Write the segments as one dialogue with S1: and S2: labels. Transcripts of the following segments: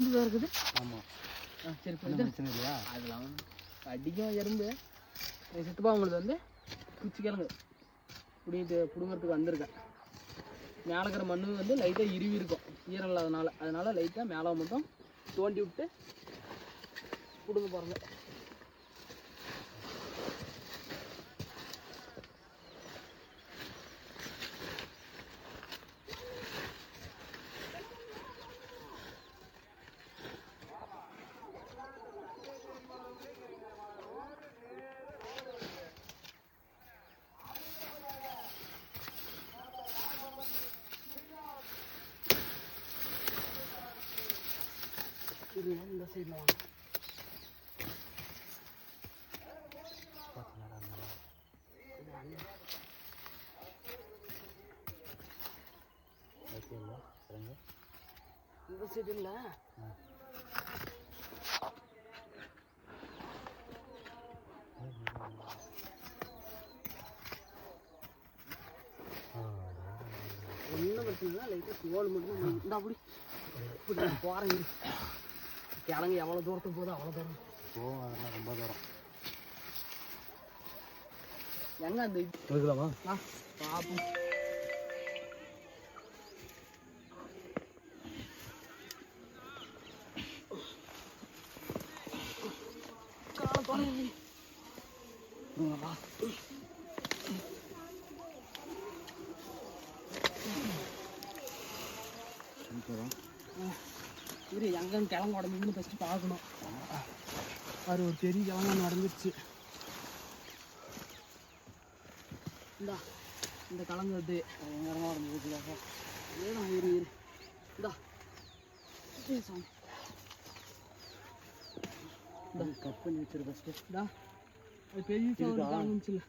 S1: இதுதான் இருக்குது?
S2: ஆமாம்
S1: ஆ சரி
S2: பிரச்சனை இல்லையா?
S1: அதெல்லாம் அடிக்கும் எறும்பு. சிட்டுப்பா உங்களுக்கு வந்து குச்சி கிழங்கு. பிடிங்கிட்டு பிடுங்கிறதுக்கு வந்திருக்கேன். மேலே இருக்கிற மண் வந்து லைட்டாக இருவி இருக்கும். ஈரம் இல்லாதனால. அதனால லைட்டாக மேலே மட்டும் தோண்டி விட்டு பிடுங்க பாருங்க இது இந்த சைடில் வாங்க இந்த சைடு இல்லை ஒன்றும் பிரச்சனை இல்லை லைட்டாக தோல் மட்டும் இந்த அப்படி இப்படி போகிறேன் கிழங்கு எவ்வளோ தூரத்துக்கு போகுதோ அவ்வளோ தூரம்.
S2: போகும் அதெல்லாம் ரொம்ப தூரம்.
S1: எங்க அந்த
S2: எடுக்கலாமா
S1: ஆ பாப்போம். காலை தொலைவி. இரு எங்கன்னு கிழங்கு உடம்புன்னு ஃபஸ்ட்டு பார்க்கணும். அது ஒரு பெரிய கிழங்கு உடஞ்சிருச்சு இந்தா இந்த கிழங்கு அது பயங்கரமாக உடஞ்சிருச்சுடாப்பா ஏதான் இரு இரு. இந்தா. சாமி.
S2: கட் பண்ணி வச்சிரு ஃபஸ்ட்டு
S1: இந்தா. அது பெரிய? காமிச்சுல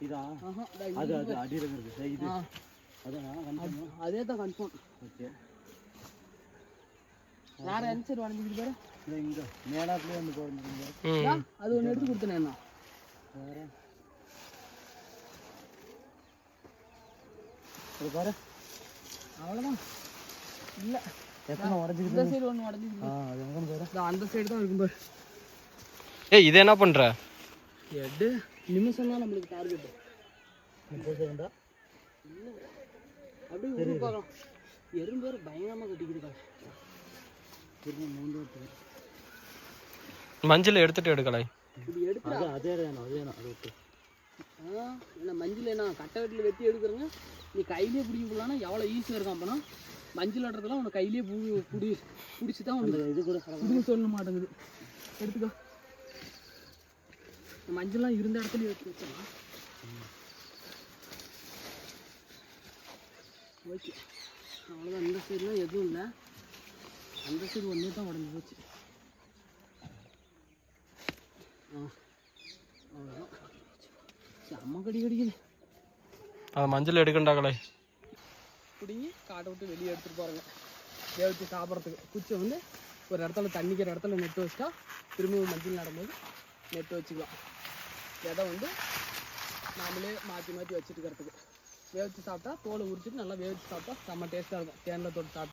S2: இதா? அது
S1: இது.
S2: அது அடியில் இருக்குது இது
S1: ஆ.
S2: அதான்
S1: அதே தான் கன்ஃபார்ம்.
S2: ஓகே.
S1: வேற எந்த சைடு உடஞ்சிக்கிட்டு பாரு
S2: இங்கே மேலாத்துலேயே வந்து
S1: அது ஒன்று எடுத்து கொடுத்தேன்
S2: வேறு பாரு.
S1: அவ்வளோதான் இல்லை.
S2: எத்தனை உடஞ்சிக்கிட்டு
S1: இந்த சைடு ஒன்று உடஞ்சிக்கிட்டு
S2: ஆ அது எங்கே பாரு.
S1: இதோ அந்த சைடு தான் இருக்கும் பாரு.
S3: ஏய் இது என்ன பண்ற?
S1: எட்டு நிமிஷம் தான் நம்மளுக்கு டார்கெட்
S2: முப்பது செகண்டா
S1: அப்படியே பார்க்கலாம் எறும்பு பயங்கரமாக கட்டிக்கிட்டு
S2: வருஷம்
S3: மஞ்சள் எடுத்துட்டு எடுக்கலை.
S2: அது அதே வேணும் அதே வேணும் அது
S1: ஆ என்ன மஞ்சள் என்ன கட்டை வெட்டில் வெட்டி எடுக்கிறங்க. நீ கையிலே பிடிக்க போடலான்னா எவ்வளோ ஈஸியாக இருக்கும் அப்போனா. மஞ்சள் நடுறதுலாம் உனக்கு கையிலே புடி புடி பிடிச்சி தான் உனக்கு
S2: இது கூட
S1: சொல்ல மாட்டேங்குது. எடுத்துக்கோ. மஞ்சள்லாம் இருந்த இடத்துல எடுத்து வச்சிடலாம். ஓகே. அவ்வளோதான் இந்த சைடுலாம் எதுவும் இல்லை. அந்த சைடு ஒன்றே தான் உடஞ்சி போச்சு. ஆ அவ்வளோதான் செம்ம கடி கடிக்குது.
S3: அது மஞ்சள் எடுக்கண்டாக்கலை
S1: பிடிங்கி காட்டை விட்டு வெளியே எடுத்துகிட்டு போகிறாங்க வேவிச்சு சாப்பிட்றதுக்கு. குச்சி வந்து ஒரு இடத்துல தண்ணிக்கிற இடத்துல நெட்டு வச்சுட்டா திரும்பவும் மஞ்சள் நடும்போது நெட்டு வச்சுக்கலாம். விதை வந்து நாமளே மாற்றி மாற்றி வச்சுட்டு வேவிச்சு சாப்பிட்டா தோலை உரிச்சிட்டு நல்லா வேவிச்சு சாப்பிட்டா செம்ம டேஸ்ட்டாக இருக்கும். தேனில் தொட்டு சாப்பிட்டா.